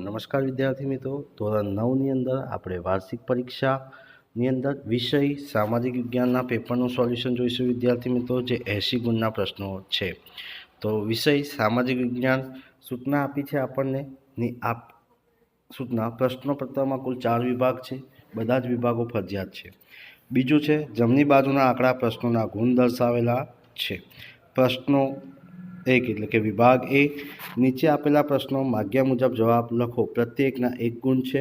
નમસ્કાર વિદ્યાર્થી મિત્રો. ધોરણ નવની અંદર આપણે વાર્ષિક પરીક્ષાની અંદર વિષય સામાજિક વિજ્ઞાનના પેપરનું સોલ્યુશન જોઈશું વિદ્યાર્થી મિત્રો, જે એંશી ગુણના પ્રશ્નો છે. તો વિષય સામાજિક વિજ્ઞાન સૂચના આપી છે આપણને. આપ સૂચના પ્રશ્નપત્રમાં કુલ ચાર વિભાગ છે. બધા જ વિભાગો ફરજિયાત છે. બીજું છે, જમણી બાજુના આંકડા પ્રશ્નોના ગુણ દર્શાવેલા છે. પ્રશ્નો એક એટલે કે વિભાગ એ, નીચે આપેલા પ્રશ્નો માગ્યા મુજબ જવાબ લખો. પ્રત્યેકના એક ગુણ છે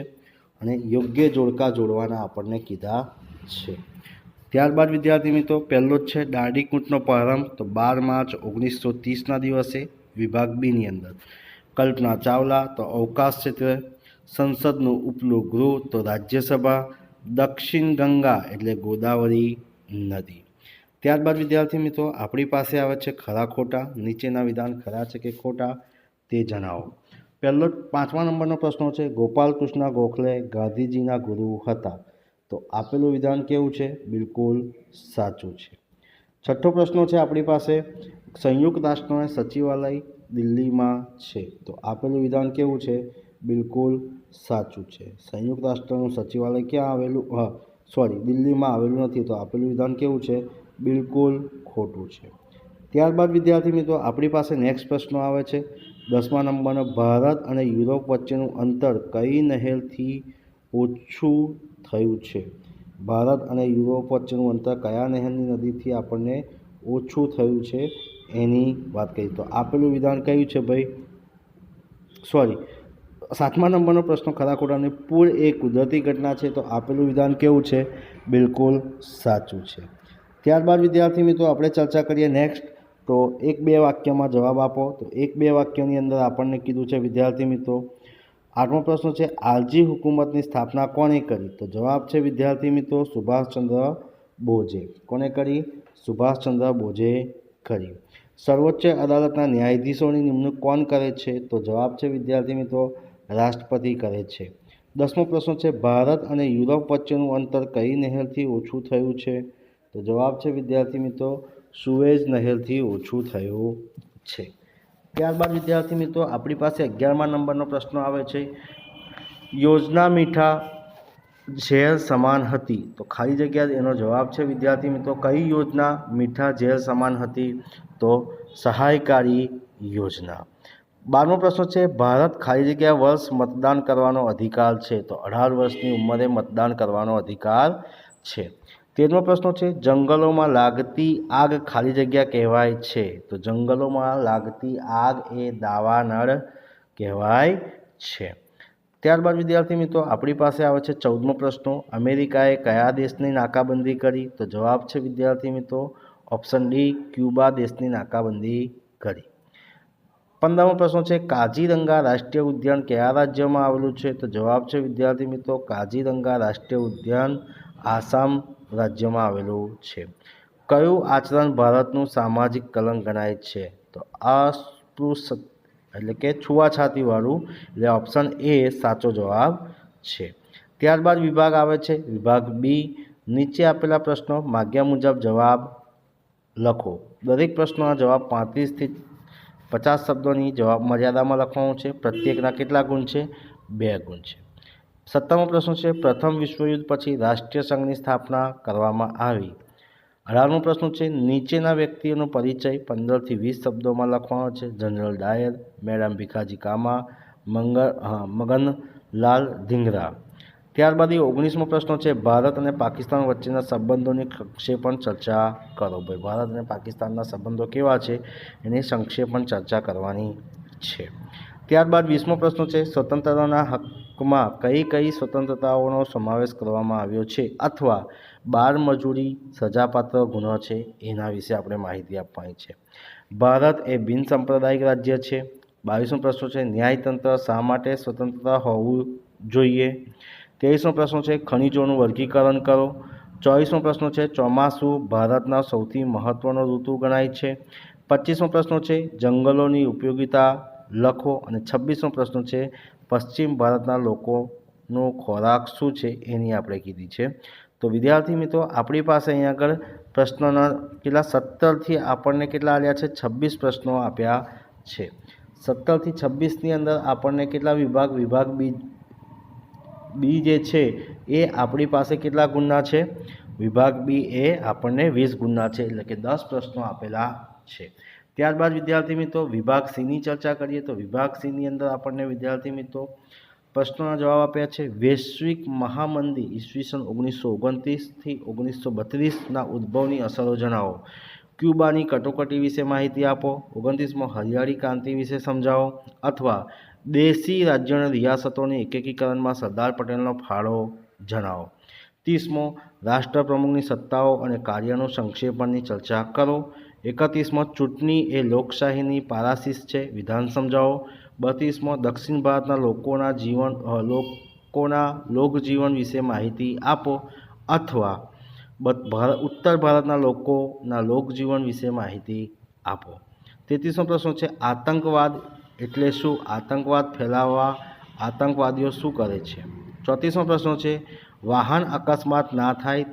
અને યોગ્ય જોડકા જોડવાના આપણને કીધા છે. ત્યારબાદ વિદ્યાર્થી મિત્રો, પહેલો જ છે દાંડી કૂટનો પ્રારંભ. તો બાર માર્ચ ઓગણીસો ત્રીસના દિવસે વિભાગ બીની અંદર. કલ્પના ચાવલા, તો અવકાશ ક્ષેત્ર સંસદનું ઉપલું ગૃહ, તો રાજ્યસભા, દક્ષિણ ગંગા એટલે ગોદાવરી નદી. ત્યારબાદ, વિદ્યાર્થી મિત્રો, આપણી પાસે આવે છે ખરા ખોટા, નીચેના વિધાન ખરા છે કે ખોટા, તે જણાવો. પહેલો, પાંચમા નંબરનો પ્રશ્ન છે ગોપાલકૃષ્ણ ગોખલે ગાંધીજીના ગુરુ હતા. તો આપેલું વિધાન કેવું છે? બિલકુલ સાચું છે. છઠ્ઠો પ્રશ્ન છે આપણી પાસે, સંયુક્ત રાષ્ટ્રના સચિવાલય દિલ્હીમાં છે. તો આપેલું વિધાન કેવું છે? બિલકુલ સાચું છે. સંયુક્ત રાષ્ટ્રનું સચિવાલય ક્યાં આવેલું? હા સોરી દિલ્હીમાં આવેલું નથી. તો આપેલું વિધાન કેવું છે? બિલકુલ ખોટું છે. ત્યારબાદ, વિદ્યાર્થી મિત્રો, આપણી પાસે નેક્સ્ટ પ્રશ્ન આવે છે. દસમા નંબરનો, ભારત અને યુરોપ વચ્ચેનું અંતર કઈ નહેરથી ઓછું થયું છે? ભારત અને યુરોપ વચ્ચેનું અંતર કયા નહેરની નદીથી આપણને ઓછું થયું છે એની વાત કરીએ તો આપેલું વિધાન કયું છે ભાઈ? સોરી સાતમા નંબરનો પ્રશ્ન ખરા ખોટાની પૂર એ કુદરતી ઘટના છે તો આપેલું વિધાન કેવું છે? બિલકુલ સાચું છે. ત્યારબાદ, વિદ્યાર્થી મિત્રો, આપણે ચર્ચા કરીએ નેક્સ્ટ તો એક બે વાક્યમાં જવાબ આપો. તો એક બે વાક્યની અંદર આપણને કીધું છે, વિદ્યાર્થી મિત્રો, આઠમો પ્રશ્ન છે આલજી હુકુમતની સ્થાપના કોણે કરી? તો જવાબ છે, વિદ્યાર્થી મિત્રો, સુભાષચંદ્ર બોઝે. કોને કરી? સુભાષચંદ્ર બોઝે કરી. સર્વોચ્ચ અદાલતના ન્યાયાધીશોની નિમણૂક કોણ કરે છે? તો જવાબ છે, વિદ્યાર્થી મિત્રો, રાષ્ટ્રપતિ કરે છે. દસમો પ્રશ્ન છે, ભારત અને યુરોપ વચ્ચેનું અંતર કઈ નહેરથી ઓછું થયું છે? તો જવાબ છે, વિદ્યાર્થી મિત્રો સુએઝ નહેરથી ઓછું થયું છે. ત્યારબાદ વિદ્યાર્થી મિત્રો, આપણી પાસે અગિયારમા નંબરનો પ્રશ્ન આવે છે. યોજના મીઠા ઝેર સમાન હતી. તો ખાલી જગ્યા એનો જવાબ છે, વિદ્યાર્થી મિત્રો, કઈ યોજના મીઠા ઝેર સમાન હતી? તો સહાયકારી યોજના. બારમો પ્રશ્ન છે, ભારત ખાલી જગ્યા વર્ષ મતદાન કરવાનો અધિકાર છે. તો અઢાર વર્ષની ઉંમરે મતદાન કરવાનો અધિકાર છે. તેરમો પ્રશ્ન છે, જંગલોમાં લાગતી આગ ખાલી જગ્યા કહેવાય છે. તો જંગલોમાં લાગતી આગ એ દાવાનળ કહેવાય છે. ત્યારબાદ વિદ્યાર્થી મિત્રો, આપણી પાસે આવે છે ચૌદમો પ્રશ્નો. અમેરિકાએ કયા દેશની નાકાબંધી કરી? તો જવાબ છે વિદ્યાર્થી મિત્રો, ઓપ્શન ડી, ક્યુબા દેશની નાકાબંધી કરી. પંદરમો પ્રશ્ન છે કાજીરંગા રાષ્ટ્રીય ઉદ્યાન કયા રાજ્યમાં આવેલું છે? તો જવાબ છે વિદ્યાર્થી મિત્રો કાજીરંગા રાષ્ટ્રીય ઉદ્યાન આસામ રાજ્યમાં આવેલું છે. કયું આચરણ ભારતનું સામાજિક કલંક ગણાય છે? તો અસ્પૃશ એટલે કે છૂવાછાતીવાળું એટલે ઓપ્શન એ સાચો જવાબ છે. ત્યારબાદ વિભાગ આવે છે. વિભાગ બી નીચે આપેલા પ્રશ્નો માગ્યા મુજબ જવાબ લખો. દરેક પ્રશ્નોના જવાબ પાંત્રીસથી પચાસ શબ્દોની જવાબ મર્યાદામાં લખવાનું છે. પ્રત્યેકના કેટલા ગુણ છે? બે ગુણ છે. સત્તરમો પ્રશ્ન છે, પ્રથમ વિશ્વયુદ્ધ પછી રાષ્ટ્રીય સંઘની સ્થાપના કરવામાં આવી. અઢારમો પ્રશ્ન છે, નીચેના વ્યક્તિઓનો પરિચય પંદરથી વીસ શબ્દોમાં લખવાનો છે. General Dyer, madam Bhikaji Cama, મંગળ મગનલાલ ધીંગરા ત્યારબાદ ઓગણીસમો પ્રશ્ન છે, ભારત અને પાકિસ્તાન વચ્ચેના સંબંધોની સંક્ષેપણ ચર્ચા કરો. ભાઈ, ભારત અને પાકિસ્તાનના સંબંધો કેવા છે? એની સંક્ષેપણ ચર્ચા કરવાની છે. ત્યારબાદ વીસમો પ્રશ્ન છે, સ્વતંત્રતાના હકમાં કઈ કઈ સ્વતંત્રતાઓનો સમાવેશ કરવામાં આવ્યો છે અથવા બાળ મજૂરી સજાપાત્ર ગુનો છે એના વિશે આપણે માહિતી આપવાની છે. ભારત એ બિન સાંપ્રદાયિક રાજ્ય છે. બાવીસમો પ્રશ્ન છે, ન્યાયતંત્ર શા માટે સ્વતંત્રતા હોવું જોઈએ? ત્રેવીસમો પ્રશ્ન છે, ખનિજોનું વર્ગીકરણ કરો. ચોવીસમો પ્રશ્ન છે, ચોમાસું ભારતના સૌથી મહત્ત્વનો ઋતુ ગણાય છે. પચીસમો પ્રશ્ન છે, જંગલોની ઉપયોગિતા લખો. અને છવ્વીસમો પ્રશ્ન છે પશ્ચિમ ભારતના લોકોનો ખોરાક શું છે એની આપણે કીધી છે. તો વિદ્યાર્થી મિત્રો, આપણી પાસે અહીં આગળ પ્રશ્નોના કેટલા સત્તરથી આપણને કેટલા આવ્યા છે? છવ્વીસ પ્રશ્નો આપ્યા છે. સત્તરથી છવ્વીસની અંદર આપણને કેટલા વિભાગ? વિભાગ બી બી જે છે એ આપણી પાસે કેટલા ગુણના છે? વિભાગ બી એ આપણને વીસ ગુણના છે, એટલે કે દસ પ્રશ્નો આપેલા છે. ત્યારબાદ વિદ્યાર્થી મિત્રો, વિભાગ સીની ચર્ચા કરીએ તો વિભાગ સીની અંદર આપણને વિદ્યાર્થી મિત્રો પ્રશ્નોના જવાબ આપ્યા છે. વૈશ્વિક મહામંદી ઈસવીસન ઓગણીસો ઓગણત્રીસથી ઓગણીસો બત્રીસના ઉદ્ભવની અસરો જણાવો. ક્યુબાની કટોકટી વિશે માહિતી આપો. ઓગણત્રીસમાં હરિયાળી ક્રાંતિ વિશે સમજાવો. અથવા દેશી રાજ્યોની રિયાસતોની એકીકરણમાં સરદાર પટેલનો ફાળો જણાવો. ત્રીસમો, રાષ્ટ્રપ્રમુખની સત્તાઓ અને કાર્યનું સંક્ષેપણની ચર્ચા કરો. એકત્રીસમાં ચૂંટણી એ લોકશાહીની પારાસિસ છે. વિધાન સમજાવો. બત્રીસમાં દક્ષિણ ભારતના લોકોના જીવન લોકોના લોકજીવન વિશે માહિતી આપો અથવા ઉત્તર ભારતના લોકોના લોકજીવન વિશે માહિતી આપો. તેત્રીસમો પ્રશ્ન છે, આતંકવાદ એટલે શું? આતંકવાદ ફેલાવવા આતંકવાદીઓ શું કરે છે? ચોત્રીસમો પ્રશ્ન છે, વાહન અકસ્માત ના થાય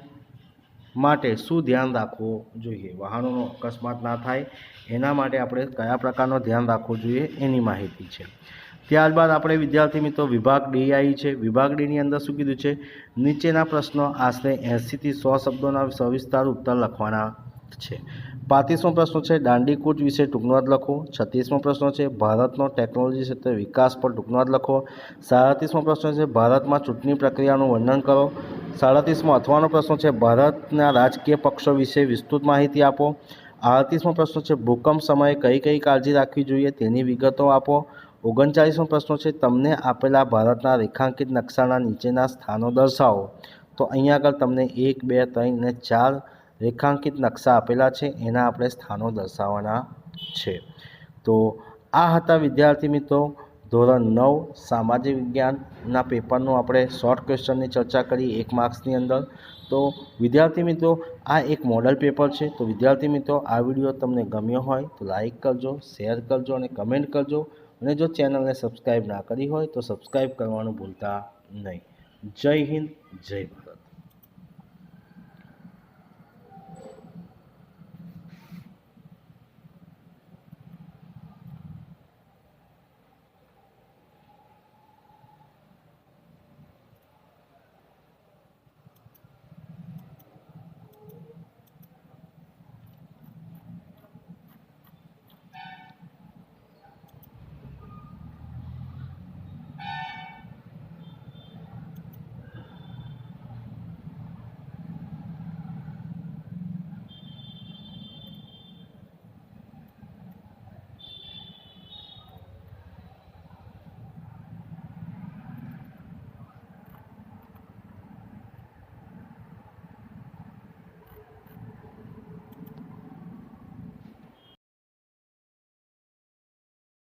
માટે શું ધ્યાન રાખવું જોઈએ? વાહનોનો અકસ્માત ના થાય, એના માટે આપણે કયા પ્રકારનો ધ્યાન રાખવું જોઈએ એની માહિતી છે. ત્યારબાદ આપણે વિદ્યાર્થી મિત્રો, વિભાગ ડી આવી છે. વિભાગ ડીની અંદર શું કીધું છે? નીચેના પ્રશ્નો આશરે એંસીથી સો શબ્દોના સવિસ્તાર ઉત્તર લખવાના છે. પાંત્રીસમો પ્રશ્ન છે, દાંડીકૂચ વિશે ટૂંકનોંધ લખો. છત્રીસમો પ્રશ્ન છે, ભારતનો ટેકનોલોજી ક્ષેત્રે વિકાસ પર ટૂંકનોંધ લખો. સાડત્રીસમો પ્રશ્ન છે, ભારતમાં ચૂંટણી પ્રક્રિયાનું વર્ણન કરો. સાડત્રીસમો અથવાનો પ્રશ્ન છે, ભારતના રાજકીય પક્ષો વિશે વિસ્તૃત માહિતી આપો. આડત્રીસમો પ્રશ્ન છે, ભૂકંપ સમયે કઈ કઈ કાળજી રાખવી જોઈએ તેની વિગતો આપો. ઓગણચાળીસમો પ્રશ્ન છે, તમને આપેલા ભારતના રેખાંકિત નકશાના નીચેના સ્થાનો દર્શાવો. તો અહીંયા આગળ તમને એક, બે, ત્રણ અને ચાર રેખાંકિત નકશા આપેલા છે, એના આપણે સ્થાનો દર્શાવવાના છે. તો આ હતા વિદ્યાર્થી મિત્રો, ધોરણ નવ, સામાજિક વિજ્ઞાનના પેપરનું આપણે શોર્ટ ક્વેશ્ચનની ચર્ચા કરી એક માર્ક્સની અંદર. તો વિદ્યાર્થી મિત્રો, આ એક મોડલ પેપર છે. તો વિદ્યાર્થી મિત્રો, આ વીડિયો તમને ગમ્યો હોય તો લાઇક કરજો શેર કરજો અને કમેન્ટ કરજો. અને જો ચેનલને સબસ્ક્રાઈબ ના કરી હોય તો સબસ્ક્રાઈબ કરવાનું ભૂલતા નહીં. જય હિન્દ, જય ભારત.